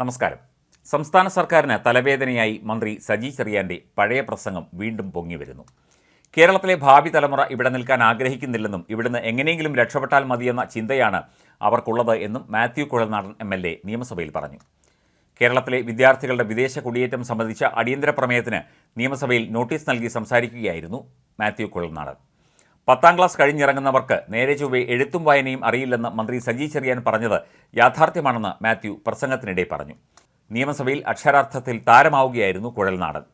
നമസ്കാരം. സംസ്ഥാന സർക്കാരിന് തലവേദനയായി മന്ത്രി സജി ചെറിയാന്റെ പഴയ പ്രസംഗം വീണ്ടും പൊങ്ങി വരുന്നു. കേരളത്തിലെ ഭാവി തലമുറ ഇവിടെ നിൽക്കാൻ ആഗ്രഹിക്കുന്നില്ലെന്നും ഇവിടുന്ന് എങ്ങനെയെങ്കിലും രക്ഷപ്പെട്ടാൽ മതിയെന്ന ചിന്തയാണ് അവർക്കുള്ളത് എന്നും Mathew Kuzhalnadan M L A നിയമസഭയിൽ പറഞ്ഞു. കേരളത്തിലെ വിദ്യാർത്ഥികളുടെ വിദേശ കുടിയേറ്റം സംബന്ധിച്ച അടിയന്തര പ്രമേയത്തിന് നിയമസഭയിൽ നോട്ടീസ് നൽകി സംസാരിക്കുകയായിരുന്നു മാത്യു കുഴൽനാടൻ. പത്താം ക്ലാസ് കഴിഞ്ഞിറങ്ങുന്നവർക്ക് നേരെ ചൊവ്വെ എഴുത്തും വായനയും അറിയില്ലെന്ന് മന്ത്രി സജി ചെറിയാൻ പറഞ്ഞത് യാഥാർത്ഥ്യമാണെന്ന് മാത്യു പ്രസംഗത്തിനിടെ പറഞ്ഞു. നിയമസഭയിൽ അക്ഷരാർത്ഥത്തിൽ താരമാവുകയായിരുന്നു കുഴൽനാടൻ.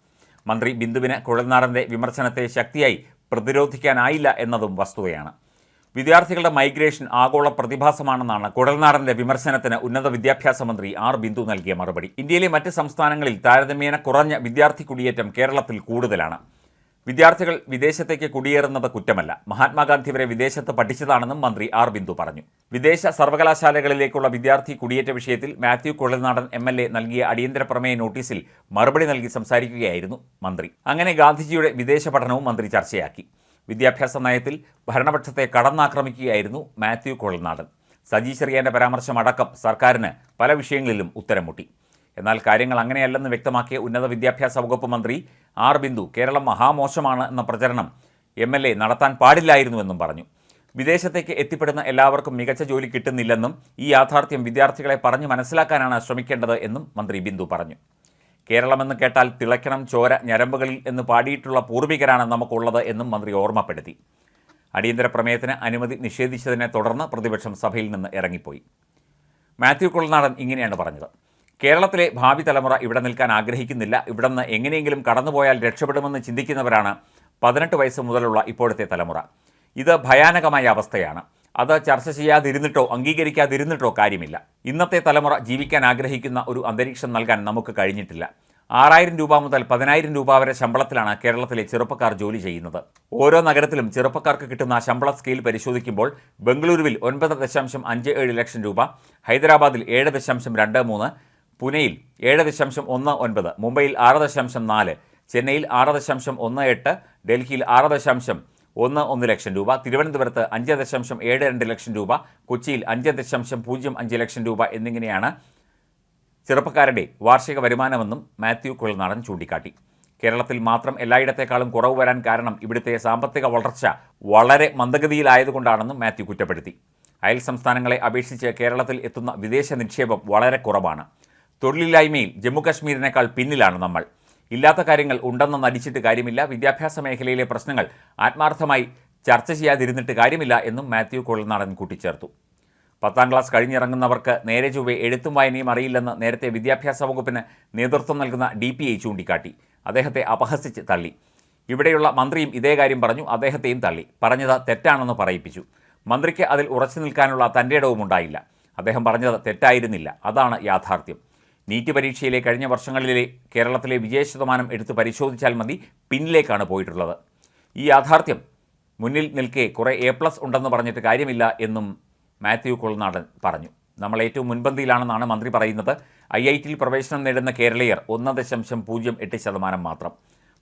മന്ത്രി ബിന്ദുവിന് കുഴൽനാടന്റെ വിമർശനത്തെ ശക്തിയായി പ്രതിരോധിക്കാനായില്ല എന്നതും വസ്തുതയാണ്. വിദ്യാർത്ഥികളുടെ മൈഗ്രേഷൻ ആഗോള പ്രതിഭാസമാണെന്നാണ് കുഴൽനാടന്റെ വിമർശനത്തിന് ഉന്നത വിദ്യാഭ്യാസ മന്ത്രി ആർ ബിന്ദു നൽകിയ മറുപടി. ഇന്ത്യയിലെ മറ്റ് സംസ്ഥാനങ്ങളിൽ താരതമ്യേന കുറഞ്ഞ വിദ്യാർത്ഥി കുടിയേറ്റം കേരളത്തിൽ കൂടുതലാണ്. വിദ്യാർത്ഥികൾ വിദേശത്തേക്ക് കുടിയേറുന്നത് കുറ്റമല്ല. മഹാത്മാഗാന്ധി വരെ വിദേശത്ത് പഠിച്ചതാണെന്നും മന്ത്രി ആർ ബിന്ദു പറഞ്ഞു. വിദേശ സർവകലാശാലകളിലേക്കുള്ള വിദ്യാർത്ഥി കുടിയേറ്റ വിഷയത്തിൽ Mathew Kuzhalnadan M L A നൽകിയ അടിയന്തര പ്രമേയ നോട്ടീസിൽ മറുപടി നൽകി സംസാരിക്കുകയായിരുന്നു മന്ത്രി. അങ്ങനെ ഗാന്ധിജിയുടെ വിദേശ പഠനവും മന്ത്രി ചർച്ചയാക്കി. വിദ്യാഭ്യാസ നയത്തിൽ ഭരണപക്ഷത്തെ കടന്നാക്രമിക്കുകയായിരുന്നു മാത്യു കുഴൽനാടൻ. സജി ചെറിയാന്റെ പരാമർശമടക്കം സർക്കാരിന് പല വിഷയങ്ങളിലും ഉത്തരം മുട്ടി എന്നാൽ കാര്യങ്ങൾ അങ്ങനെയല്ലെന്ന് വ്യക്തമാക്കിയ ഉന്നത വിദ്യാഭ്യാസ വകുപ്പ് മന്ത്രി ആർ ബിന്ദു കേരളം മഹാമോശമാണ് എന്ന പ്രചരണം എം എൽ എ നടത്താൻ പാടില്ലായിരുന്നുവെന്നും പറഞ്ഞു. വിദേശത്തേക്ക് എത്തിപ്പെടുന്ന എല്ലാവർക്കും മികച്ച ജോലി കിട്ടുന്നില്ലെന്നും ഈ യാഥാർത്ഥ്യം വിദ്യാർത്ഥികളെ പറഞ്ഞു മനസ്സിലാക്കാനാണ് ശ്രമിക്കേണ്ടത് എന്നും മന്ത്രി ബിന്ദു പറഞ്ഞു. കേരളമെന്ന് കേട്ടാൽ തിളക്കണം ചോര ഞരമ്പുകളിൽ എന്ന് പാടിയിട്ടുള്ള പൂർവികരാണ് നമുക്കുള്ളത് എന്നും മന്ത്രി ഓർമ്മപ്പെടുത്തി. അടിയന്തര പ്രമേയത്തിന് അനുമതി നിഷേധിച്ചതിനെ തുടർന്ന് പ്രതിപക്ഷം സഭയിൽ നിന്ന് ഇറങ്ങിപ്പോയി. മാത്യു കുളനാടൻ ഇങ്ങനെയാണ് പറഞ്ഞത്. കേരളത്തിലെ ഭാവി തലമുറ ഇവിടെ നിൽക്കാൻ ആഗ്രഹിക്കുന്നില്ല. ഇവിടെ നിന്ന് എങ്ങനെയെങ്കിലും കടന്നുപോയാൽ രക്ഷപ്പെടുമെന്ന് ചിന്തിക്കുന്നവരാണ് പതിനെട്ട് വയസ്സ് മുതലുള്ള ഇപ്പോഴത്തെ തലമുറ. ഇത് ഭയാനകമായ അവസ്ഥയാണ്. അത് ചർച്ച ചെയ്യാതിരുന്നിട്ടോ അംഗീകരിക്കാതിരുന്നിട്ടോ കാര്യമില്ല. ഇന്നത്തെ തലമുറ ജീവിക്കാൻ ആഗ്രഹിക്കുന്ന ഒരു അന്തരീക്ഷം നൽകാൻ നമുക്ക് കഴിഞ്ഞിട്ടില്ല. ആറായിരം രൂപ മുതൽ പതിനായിരം രൂപ വരെ ശമ്പളത്തിലാണ് കേരളത്തിലെ ചെറുപ്പക്കാർ ജോലി ചെയ്യുന്നത്. ഓരോ നഗരത്തിലും ചെറുപ്പക്കാർക്ക് കിട്ടുന്ന ശമ്പള സ്കെയിൽ പരിശോധിക്കുമ്പോൾ ബംഗളൂരുവിൽ ഒൻപത് ദശാംശം അഞ്ച് ഏഴ് ലക്ഷം രൂപ ഹൈദരാബാദിൽ ഏഴ് ദശാംശം രണ്ട് മൂന്ന് പുനെയിൽ ഏഴ് ദശാംശം ഒന്ന് ഒൻപത് മുംബൈയിൽ ആറ് ദശാംശം നാല് ചെന്നൈയിൽ ആറ് ദശാംശം ഒന്ന് എട്ട് ഡൽഹിയിൽ ആറ് ദശാംശം ഒന്ന് ഒന്ന് ലക്ഷം രൂപ തിരുവനന്തപുരത്ത് അഞ്ച് ദശാംശം ഏഴ് രണ്ട് ലക്ഷം രൂപ കൊച്ചിയിൽ അഞ്ച് ദശാംശം പൂജ്യം അഞ്ച് ലക്ഷം രൂപ എന്നിങ്ങനെയാണ് ചെറുപ്പക്കാരുടെ വാർഷിക വരുമാനമെന്നും മാത്യു കുളനാടൻ ചൂണ്ടിക്കാട്ടി. കേരളത്തിൽ മാത്രം എല്ലായിടത്തേക്കാളും കുറവ് വരാൻ കാരണം ഇവിടുത്തെ സാമ്പത്തിക വളർച്ച വളരെ മന്ദഗതിയിലായതുകൊണ്ടാണെന്നും മാത്യു കുറ്റപ്പെടുത്തി. അയൽ സംസ്ഥാനങ്ങളെ അപേക്ഷിച്ച് കേരളത്തിൽ എത്തുന്ന വിദേശ നിക്ഷേപം വളരെ കുറവാണ്. തൊഴിലില്ലായ്മയിൽ ജമ്മുകശ്മീരിനേക്കാൾ പിന്നിലാണ് നമ്മൾ. ഇല്ലാത്ത കാര്യങ്ങൾ ഉണ്ടെന്ന് നടിച്ചിട്ട് കാര്യമില്ല. വിദ്യാഭ്യാസ മേഖലയിലെ പ്രശ്നങ്ങൾ ആത്മാർത്ഥമായി ചർച്ച ചെയ്യാതിരുന്നിട്ട് കാര്യമില്ല എന്നും മാത്യു കൊള്ളനാടൻ കൂട്ടിച്ചേർത്തു. പത്താം ക്ലാസ് കഴിഞ്ഞിറങ്ങുന്നവർക്ക് നേരെ ചൊവ്വെ എഴുത്തും വായനയും അറിയില്ലെന്ന് നേരത്തെ വിദ്യാഭ്യാസ വകുപ്പിന് നേതൃത്വം നൽകുന്ന ഡി പി ഐ ചൂണ്ടിക്കാട്ടി. അദ്ദേഹത്തെ അപഹസിച്ച് തള്ളി. ഇവിടെയുള്ള മന്ത്രിയും ഇതേ കാര്യം പറഞ്ഞു. അദ്ദേഹത്തെയും തള്ളി. പറഞ്ഞത് തെറ്റാണെന്ന് പറയിപ്പിച്ചു. മന്ത്രിക്ക് അതിൽ ഉറച്ചു നിൽക്കാനുള്ള തന്റെ ഇടവും ഉണ്ടായില്ല അദ്ദേഹം പറഞ്ഞത് തെറ്റായിരുന്നില്ല. അതാണ് യാഥാർത്ഥ്യം. നീറ്റ് പരീക്ഷയിലെ കഴിഞ്ഞ വർഷങ്ങളിലെ കേരളത്തിലെ വിജയശതമാനം എടുത്ത് പരിശോധിച്ചാൽ മതി. പിന്നിലേക്കാണ് പോയിട്ടുള്ളത്. ഈ യാഥാർത്ഥ്യം മുന്നിൽ നിൽക്കെ കുറേ എ പ്ലസ് ഉണ്ടെന്ന് പറഞ്ഞിട്ട് കാര്യമില്ല എന്നും മാത്യു കൊളനാടൻ പറഞ്ഞു. നമ്മൾ ഏറ്റവും മുൻപന്തിയിലാണെന്നാണ് മന്ത്രി പറയുന്നത്. ഐ ഐ ടിയിൽ പ്രവേശനം നേടുന്ന കേരളീയർ ഒന്ന് ദശാംശം പൂജ്യം എട്ട് ശതമാനം മാത്രം.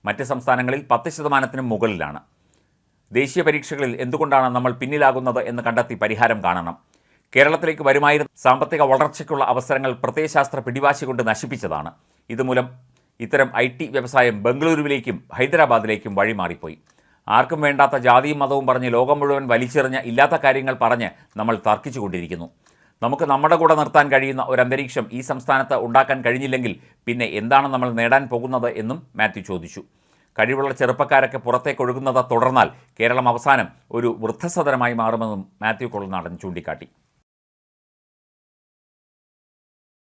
മറ്റ് സംസ്ഥാനങ്ങളിൽ പത്ത് ശതമാനത്തിനും മുകളിലാണ്. ദേശീയ പരീക്ഷകളിൽ എന്തുകൊണ്ടാണ് നമ്മൾ പിന്നിലാകുന്നത് എന്ന് കണ്ടെത്തി പരിഹാരം കാണണം. കേരളത്തിലേക്ക് വരുമായിരുന്ന സാമ്പത്തിക വളർച്ചയ്ക്കുള്ള അവസരങ്ങൾ പ്രത്യയശാസ്ത്ര പിടിവാശി കൊണ്ട് നശിപ്പിച്ചതാണ്. ഇതുമൂലം ഇത്തരം ഐ ടി വ്യവസായം ബംഗളൂരുവിലേക്കും ഹൈദരാബാദിലേക്കും വഴിമാറിപ്പോയി. ആർക്കും വേണ്ടാത്ത ജാതിയും മതവും പറഞ്ഞ് ലോകം മുഴുവൻ വലിച്ചെറിഞ്ഞ ഇല്ലാത്ത കാര്യങ്ങൾ പറഞ്ഞ് നമ്മൾ തർക്കിച്ചു കൊണ്ടിരിക്കുന്നു നമുക്ക് നമ്മുടെ കൂടെ നിർത്താൻ കഴിയുന്ന ഒരു അന്തരീക്ഷം ഈ സംസ്ഥാനത്ത് ഉണ്ടാക്കാൻ കഴിഞ്ഞില്ലെങ്കിൽ പിന്നെ എന്താണ് നമ്മൾ നേടാൻ പോകുന്നത് എന്നും മാത്യു ചോദിച്ചു. കഴിവുള്ള ചെറുപ്പക്കാരൊക്കെ പുറത്തേക്ക് ഒഴുകുന്നത് തുടർന്നാൽ കേരളം അവസാനം ഒരു വൃദ്ധസദനമായി മാറുമെന്നും മാത്യു കൊള്ളനാടൻ ചൂണ്ടിക്കാട്ടി.